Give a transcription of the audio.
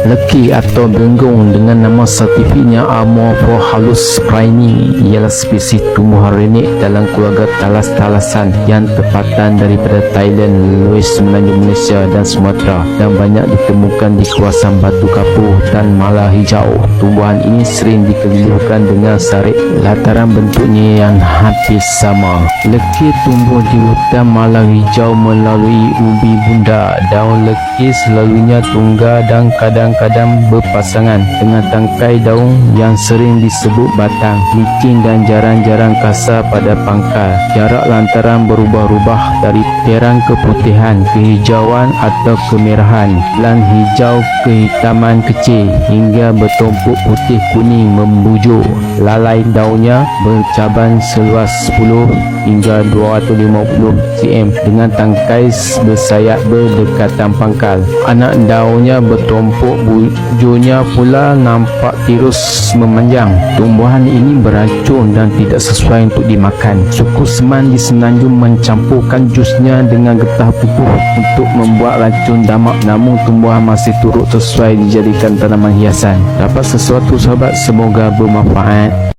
Leki atau genggong dengan nama saintifiknya Amorphohalus praini ialah spesies tumbuhan renik dalam keluarga talas-talasan yang tempatan daripada Thailand, Louis Semenanjung Malaysia dan Sumatera dan banyak ditemukan di kawasan Batu Kapuh dan Mala Hijau. Tumbuhan ini sering dikelirukan dengan sarik lantaran bentuknya yang hampir sama. Leki tumbuh di hutan Mala Hijau melalui ubi bunda. Daun leki selalunya tunggal dan kadang-kadang berpasangan dengan tangkai daun yang sering disebut batang, licin dan jarang-jarang kasar pada pangkal. Jarak lantaran berubah-ubah dari terang keputihan, kehijauan atau kemerahan, lan hijau kehitaman kecil hingga bertumpuk putih kuning membujur. Lalai daunnya bercaban seluas 10 hingga 250 cm dengan tangkai bersayap berdekatan pangkal. Anak daunnya bertumpuk bujurnya pula nampak terus memanjang. Tumbuhan ini beracun dan tidak sesuai untuk dimakan. Suku Seman di Semenanjung mencampurkan jusnya dengan getah pupuk untuk membuat racun damak namun tumbuhan masih turut sesuai dijadikan tanaman hiasan. Dapat sesuatu sahabat semoga bermanfaat.